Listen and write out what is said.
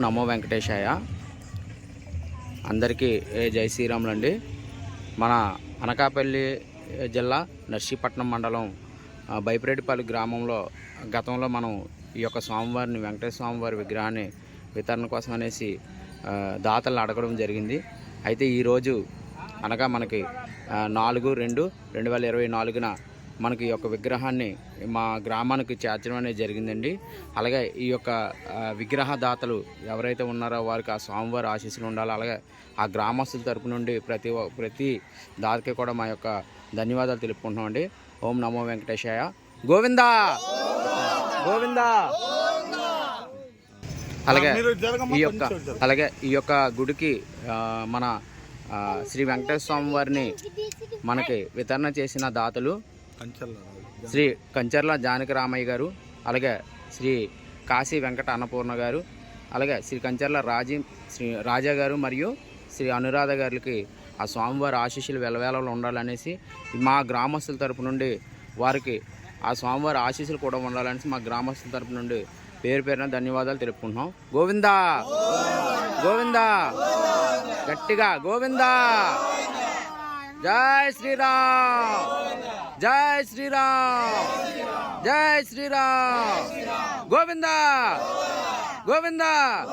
నమో వెంకటేశాయ. అందరికీ ఏ జై శ్రీరాములు అండి మన అనకాపల్లి జిల్లా నర్సీపట్నం మండలం ఆ, గ్రామంలో గతంలో మనం ఈ యొక్క స్వామివారిని వెంకటేశ్వర స్వామివారి విగ్రహాన్ని వితరణ కోసం అనేసి దాతలను అడగడం జరిగింది. అయితే ఈరోజు అనగా మనకి నాలుగు రెండు రెండు వేల ఇరవై నాలుగున మనకి ఈ యొక్క విగ్రహాన్ని మా గ్రామానికి చేర్చడం అనేది జరిగిందండి. అలాగే ఈ యొక్క ఆ, విగ్రహ దాతలు ఎవరైతే ఉన్నారో వారికి ఆ స్వామివారి ఆశీస్సులు ఉండాలి. అలాగే ఆ గ్రామస్తుల తరపు నుండి ప్రతి ప్రతి దాతకి కూడా మా యొక్క ధన్యవాదాలు తెలుపుకుంటున్నామండి. ఓం నమో వెంకటేశాయ. గోవిందా! గోవిందా! అలాగే ఈ యొక్క అలాగే ఈ యొక్క గుడికి మన శ్రీ వెంకటేశ్వర స్వామి వారిని మనకి వితరణ చేసిన దాతలు శ్రీ కంచర్ల జానకి రామయ్య గారు అలాగే శ్రీ కాశీ వెంకట అన్నపూర్ణ గారు అలాగే శ్రీ కంచర్ల రాజీ శ్రీ రాజా గారు మరియు శ్రీ అనురాధ గారికి ఆ స్వామివారి ఆశీస్సులు వెలవేలలో ఉండాలనేసి మా గ్రామస్తుల తరపు నుండి వారికి ఆ స్వామివారి ఆశీస్సులు కూడా ఉండాలనేసి మా గ్రామస్తుల తరపు నుండి పేరు పేరున ధన్యవాదాలు తెలుపుకుంటున్నాం. గోవిందా! గోవిందా! గట్టిగా గోవిందా! జై శ్రీరామ్! జై శ్రీరామ్. జై శ్రీరామ్. గోవిందా. గోవిందా.